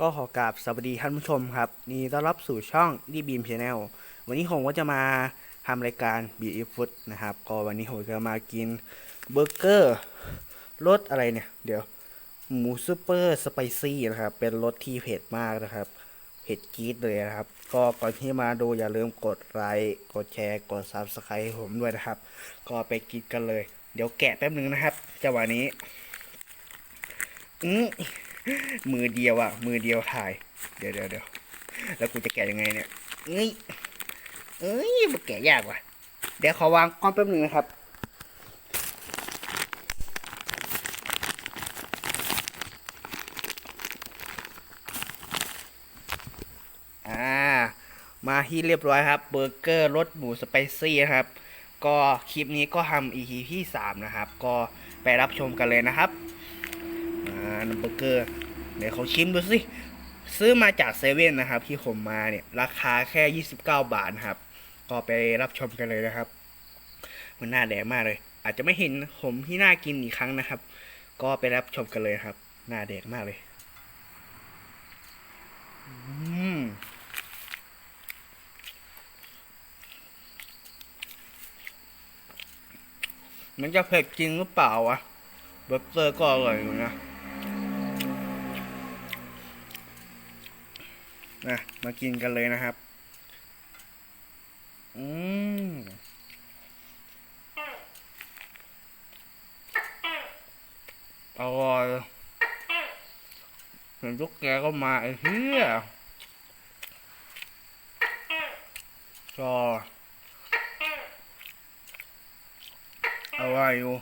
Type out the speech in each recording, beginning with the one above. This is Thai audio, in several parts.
ก็ขอกราบสวัสดีท่านผู้ชมครับนี่ต้อนรับสู่ช่องดีบีมชาแนลวันนี้ผมก็จะมาทำรายการ b ีเอฟุตนะครับ ก็วันนี้ผมจะมากินเบอร์เกอร์รสอะไรเนี่ย เดี๋ยวหมูซูเปอร์สไปซี่นะครับ เป็นรสที่เผ็ดมากนะครับ เผ็ดจี๊ดเลยนะครับ ก็ก่อนที่มาดูอย่าลืมกดไลค์กดแชร์กด subscribe ให้ผมด้วยนะครับ ก็ไปกินกันเลย เดี๋ยวแกะแป๊บหนึ่งนะครับจังหวะนี้อือ มือเดียวอะมือเดียวถ่าย เดี๋ยวเดี๋ยวเดี๋ยวแล้วกูจะแกะยังไงเนี่ยเอ้ยเอ้ยมันแกะยากว่ะ เดี๋ยวขอวางกล้องแป๊บหนึ่งนะครับอ่ามาที่เรียบร้อยครับเบอร์เกอร์รสหมูสไปซี่นะครับ ก็คลิปนี้ก็ทำ EP ที่สามนะครับ ก็ไปรับชมกันเลยนะครับ อ่าน้ำเบอร์เกอร์เดี๋ยวเขาชิมดูสิ ซื้อมาจากเซเว่นนะครับ ที่ผมมาเนี่ย ราคาแค่ 29 บาทครับ ก็ไปรับชมกันเลยนะครับ มันน่าแดกมากเลย อาจจะไม่เห็นผมที่น่ากินอีกครั้งนะครับ ก็ไปรับชมกันเลยครับน่าแดกมากเลยอืมมันจะเผ็ดจริงหรือเปล่าวะเบอร์เกอร์ก็อร่อยอยู่นะ นะมากินกันเลยนะครับ อืมอร่อยเห็นลูกแกก็มาไอ้เหี้ยก็อร่อยอยู่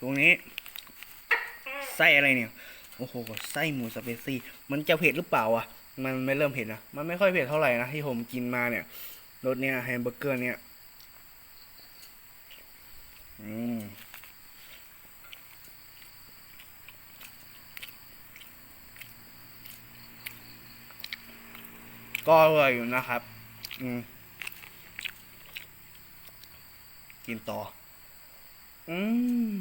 ตรงนี้ไส้อะไรเนี่ย โอ้โห ไส้หมูสเปซี่ มันจะเผ็ดหรือเปล่าอะ มันไม่เริ่มเผ็ดนะ มันไม่ค่อยเผ็ดเท่าไหร่นะที่ผมกินมาเนี่ยรสเนี่ยแฮมเบอร์เกอร์เนี่ย อืมก็อร่อยอยู่นะครับ อืม กินต่อ อืม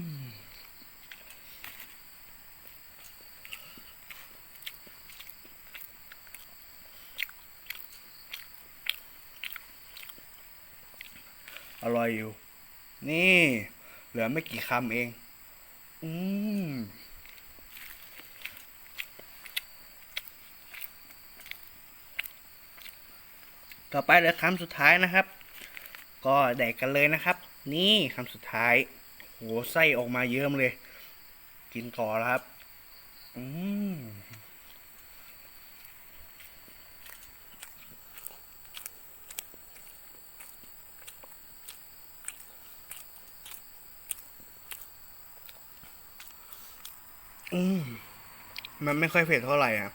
อร่อยอยู่ นี่ เหลือไม่กี่คำเอง อืมต่อไปเลือคำสุดท้ายนะครับ ก็แดกกันเลยนะครับ นี่คำสุดท้าย โหไส้ออกมาเยิ้มเลย กินก่อนแล้วครับ อืม มันไม่ค่อยเผ็ดเท่าไหร่อะ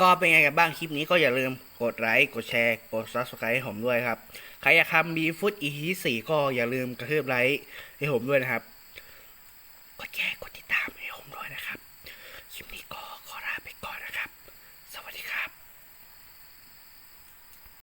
ก็เป็นไงกันบ้างคลิปนี้ก็อย่าลืมกดไลค์กดแชร์ กด subscribe ให้ผมด้วยครับ ใครอยากทำบีฟุตอีพีสี่ก็อย่าลืมกระทืบไลค์ให้ผมด้วยนะครับ กดแชร์กดติดตามให้ผมด้วยนะครับ คลิปนี้ก็ขอลาไปก่อน